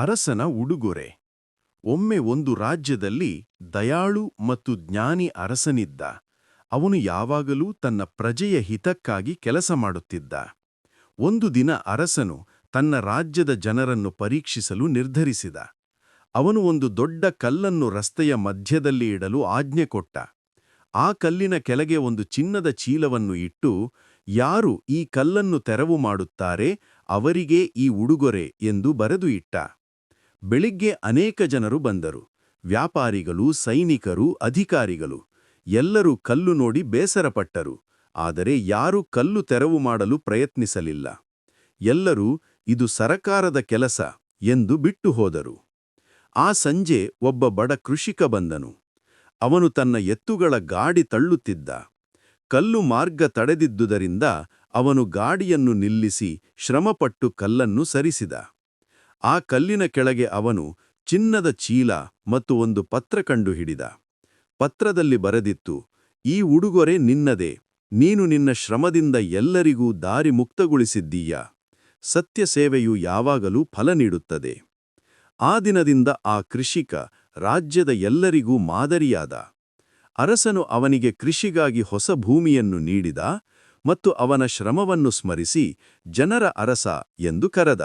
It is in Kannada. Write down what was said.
ಅರಸನ ಉಡುಗೊರೆ. ಒಮ್ಮೆ ಒಂದು ರಾಜ್ಯದಲ್ಲಿ ದಯಾಳು ಮತ್ತು ಜ್ಞಾನಿ ಅರಸನಿದ್ದ. ಅವನು ಯಾವಾಗಲೂ ತನ್ನ ಪ್ರಜೆಯ ಹಿತಕ್ಕಾಗಿ ಕೆಲಸ ಮಾಡುತ್ತಿದ್ದ. ಒಂದು ದಿನ ಅರಸನು ತನ್ನ ರಾಜ್ಯದ ಜನರನ್ನು ಪರೀಕ್ಷಿಸಲು ನಿರ್ಧರಿಸಿದ. ಅವನು ಒಂದು ದೊಡ್ಡ ಕಲ್ಲನ್ನು ರಸ್ತೆಯ ಮಧ್ಯದಲ್ಲಿ ಇಡಲು ಆಜ್ಞೆ ಕೊಟ್ಟ. ಆ ಕಲ್ಲಿನ ಕೆಳಗೆ ಒಂದು ಚಿನ್ನದ ಚೀಲವನ್ನು ಇಟ್ಟು, ಯಾರು ಈ ಕಲ್ಲನ್ನು ತೆರವು ಮಾಡುತ್ತಾರೆ ಅವರಿಗೆ ಈ ಉಡುಗೊರೆ ಎಂದು ಬರೆದು ಇಟ್ಟ. ಬೆಳಿಗ್ಗೆ ಅನೇಕ ಜನರು ಬಂದರು. ವ್ಯಾಪಾರಿಗಳು, ಸೈನಿಕರು, ಅಧಿಕಾರಿಗಳು. ಎಲ್ಲರೂ ಕಲ್ಲು ನೋಡಿ ಬೇಸರಪಟ್ಟರು. ಆದರೆ ಯಾರೂ ಕಲ್ಲು ತೆರವು ಮಾಡಲು ಪ್ರಯತ್ನಿಸಲಿಲ್ಲ. ಎಲ್ಲರೂ, ಇದು ಸರಕಾರದ ಕೆಲಸ ಎಂದು ಬಿಟ್ಟು ಹೋದರು. ಆ ಸಂಜೆ ಒಬ್ಬ ಬಡ ಕೃಷಿಕ ಬಂದನು. ಅವನು ತನ್ನ ಎತ್ತುಗಳ ಗಾಡಿ ತಳ್ಳುತ್ತಿದ್ದ. ಕಲ್ಲು ಮಾರ್ಗ ತಡೆದಿದ್ದುದರಿಂದ ಅವನು ಗಾಡಿಯನ್ನು ನಿಲ್ಲಿಸಿ ಶ್ರಮಪಟ್ಟು ಕಲ್ಲನ್ನು ಸರಿಸಿದ. ಆ ಕಲ್ಲಿನ ಕೆಳಗೆ ಅವನು ಚಿನ್ನದ ಚೀಲ ಮತ್ತು ಒಂದು ಪತ್ರ ಕಂಡುಹಿಡಿದ. ಪತ್ರದಲ್ಲಿ ಬರೆದಿತ್ತು, ಈ ಉಡುಗೊರೆ ನಿನ್ನದೇ, ನೀನು ನಿನ್ನ ಶ್ರಮದಿಂದ ಎಲ್ಲರಿಗೂ ದಾರಿ ಮುಕ್ತಗೊಳಿಸಿದ್ದೀಯ. ಸತ್ಯ ಸೇವೆಯು ಯಾವಾಗಲೂ ಫಲ ನೀಡುತ್ತದೆ. ಆ ದಿನದಿಂದ ಆ ಕೃಷಿಕ ರಾಜ್ಯದ ಎಲ್ಲರಿಗೂ ಮಾದರಿಯಾದ. ಅರಸನು ಅವನಿಗೆ ಕೃಷಿಗಾಗಿ ಹೊಸ ಭೂಮಿಯನ್ನು ನೀಡಿದ ಮತ್ತು ಅವನ ಶ್ರಮವನ್ನು ಸ್ಮರಿಸಿ, ಜನರ ಅರಸ ಎಂದು ಕರೆದ.